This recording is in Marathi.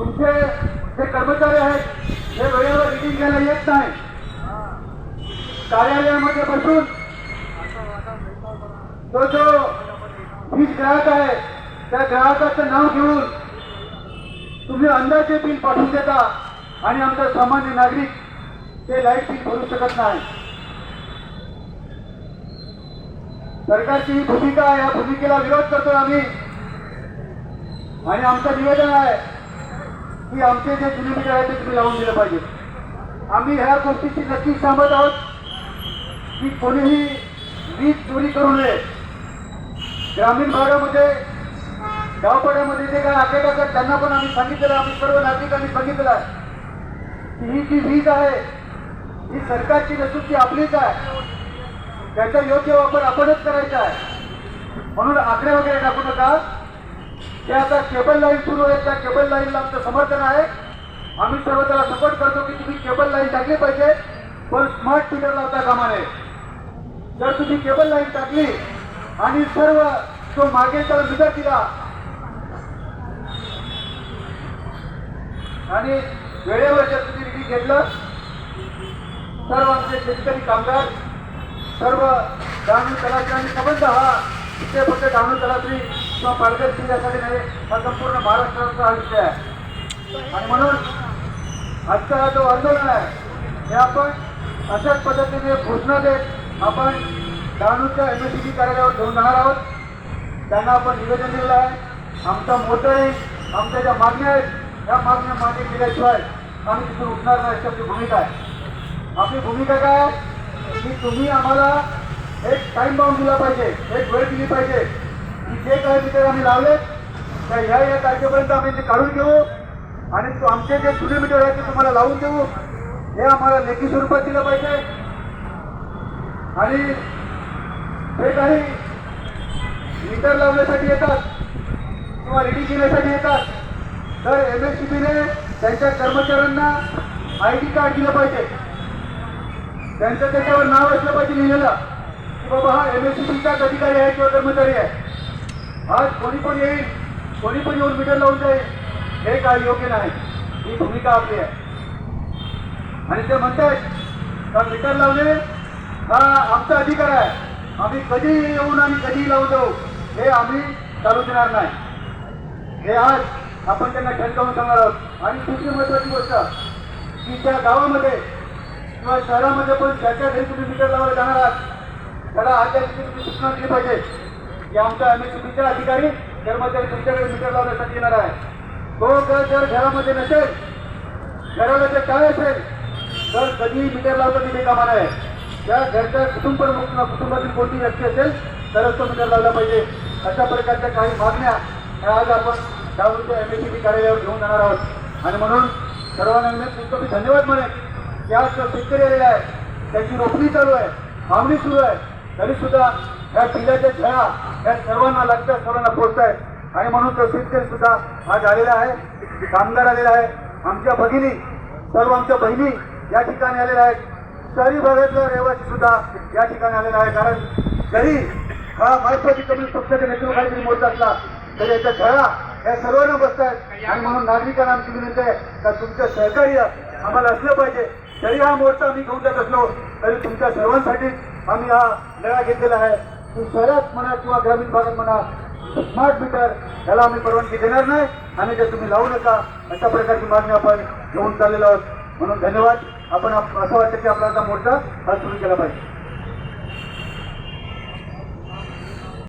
तुमचे जे कर्मचारी आहेत ते वेळेवर रिडिंग घ्यायला येत नाही. कार्यालयामध्ये बसून तो जो वीज ग्राहक आहे त्या ग्राहकाचं नाव घेऊन तुम्ही अंदाजे बिल पाठवून देता आणि आमचा सामान्य नागरिक ते लाइट बिल भरू शकत नाही. सरकारची ही भूमिका या भूमिकेला विरोध करतो आम्ही. आणि आमचं निवेदन आहे की आमचे जे जुने मीटर आहे ते तुम्ही लावून दिलं पाहिजे. आम्ही ह्या गोष्टीची नक्की सांगत आहोत की कोणीही वीज चोरी करू नये. ग्रामीण भागामध्ये गावपाड्यामध्ये जे काय आकडे टाकतात त्यांना पण आम्ही सांगितलेलं आम्ही सर्व नागरिकांनी सांगितलेलं आहे की ही जी वीज आहे ही सरकारची नसून ती आपलीच आहे. त्याचा योग्य वापर आपणच करायचा आहे. म्हणून आकडे वगैरे टाकू नका. ते आता केबल लाईन सुरू आहे. त्या केबल लाईनला आमचं समर्थन आहे. आम्ही सर्व त्याला सपोर्ट करतो की तुम्ही केबल लाईन टाकली पाहिजे. पण स्मार्ट मीटर लावता कामा नये जर तुम्ही केबल लाईन टाकली आणि सर्व तो मागे त्याला मीटर दिला आणि वेळेवर जर तुम्ही रिडिंग घेतलं सर्व आमचे शेतकरी कामगार सर्व डहाणू तलाठी आणि संबंध हा इथे फक्त डहाणू तलाठी किंवा पालघर जिल्ह्यासाठी नाही हा संपूर्ण महाराष्ट्राचा हा विषय आहे. आणि म्हणून आजचा हा जो आंदोलन आहे हे आपण अशाच पद्धतीने घोषणा देत आपण डहाणूच्या एम एस सी कार्यालयावर घेऊन जाणार आहोत. त्यांना आपण निवेदन दिलेलं आहे. आमचा मोठं आहे आमच्या ज्या मागण्या आहेत त्या मागण्या मागे केल्याशिवाय आम्ही तिथून उठणार नाही अशी आपली भूमिका आहे. आपली भूमिका काय आहे? की तुम्ही आम्हाला एक टाइम बाउंड दिला पाहिजे एक वेळ दिली पाहिजे. की जे काही मीटर आम्ही लावले. त्या ह्या या तारखेपर्यंत आम्ही ते काढून घेऊ. आणि तो आमचे जे जुने मीटर आहेत ते तुम्हाला लावून देऊ. हे आम्हाला लेखी स्वरूपात दिलं पाहिजे. आणि जे काही मीटर लावण्यासाठी येतात किंवा रिडिंग घेण्यासाठी येतात. तर एम एस सी त्यांच्या कर्मचाऱ्यांना आय डी कार्ड दिलं पाहिजे. त्यांचं त्याच्यावर नाव असलं पाहिजे लिहिलेलं. की बाबा हा एम एस सी बीचाच अधिकारी आहे किंवा कर्मचारी आहे. आज कोणी पण येईल कोणी पण येऊन मीटर लावून जाईल हे काय योग्य नाही. ही भूमिका आपली आहे. आणि ते म्हणतात का मीटर लावणे हा आमचा अधिकार आहे. आम्ही कधी येऊन आणि कधी लावून जाऊ हे आम्ही चालू देणार नाही. हे आज आपण त्यांना ठणकावून सांगणार आहोत. आणि दुसरी महत्वाची गोष्ट की त्या गावामध्ये किंवा शहरामध्ये पण ज्याच्या घरी तुम्ही मीटर लावायला जाणार आहात त्याला आजच्या दिवशी तुम्ही सूचना दिली पाहिजे. या आमच्या एम एस अधिकारी कर्मचारी तुमच्याकडे मीटर लावण्यासाठी येणार आहे. हो तो जर जर घरामध्ये नसेल घराला काय असेल तर कधीही मीटर लावता तिथे कामा आहे त्या घरच्या कुटुंब कुटुंबातील कोणती व्यक्ती असेल तरच तो मीटर लावला पाहिजे. अशा प्रकारच्या काही मागण्या ह्या आज आपण डावूच्या एम एस सी कार्यालयावर घेऊन जाणार आहोत. आणि म्हणून सर्वांना मी तुमचं मी धन्यवाद म्हणेन की आज शेतकरी आलेला आहे त्याची रोखणी चालू आहे मागणी सुरू आहे. तरीसुद्धा या पिल्याच्या छळा या सर्वांना लागतात सर्वांना पोचत आहेत आणि म्हणून तो शेतकरी सुद्धा आज आलेला आहे. कामगार आलेला आहे. आमच्या भगिनी सर्व आमच्या बहिणी या ठिकाणी आलेल्या आहेत. शहरी भागातला रहिवासी सुद्धा या ठिकाणी आलेला आहे. कारण जरी हा मार्क्सवादी कम्युनिस्ट पक्षाच्या नेतृत्वाखाली जरी मोर्चा असला तरी याच्या छळा या सर्वांना बसत आहेत आणि म्हणून नागरिकांना आमची विनंती आहे का तुमचं सहकार्य आम्हाला असलं पाहिजे. जरी हा मोर्चा आम्ही घेऊन जात असलो तरी तुमच्या सर्वांसाठी आम्ही हा लढा घेतलेला आहे. शहरात म्हणा किंवा ग्रामीण भागात म्हणा स्मार्ट मीटर याला आम्ही परवानगी देणार नाही. आणि ते तुम्ही लावू नका अशा प्रकारची मागणी आपण घेऊन चाललेलो आहोत. म्हणून धन्यवाद. आपण असं वाटतं की आपला आता मोर्चा हा सुरू केला पाहिजे.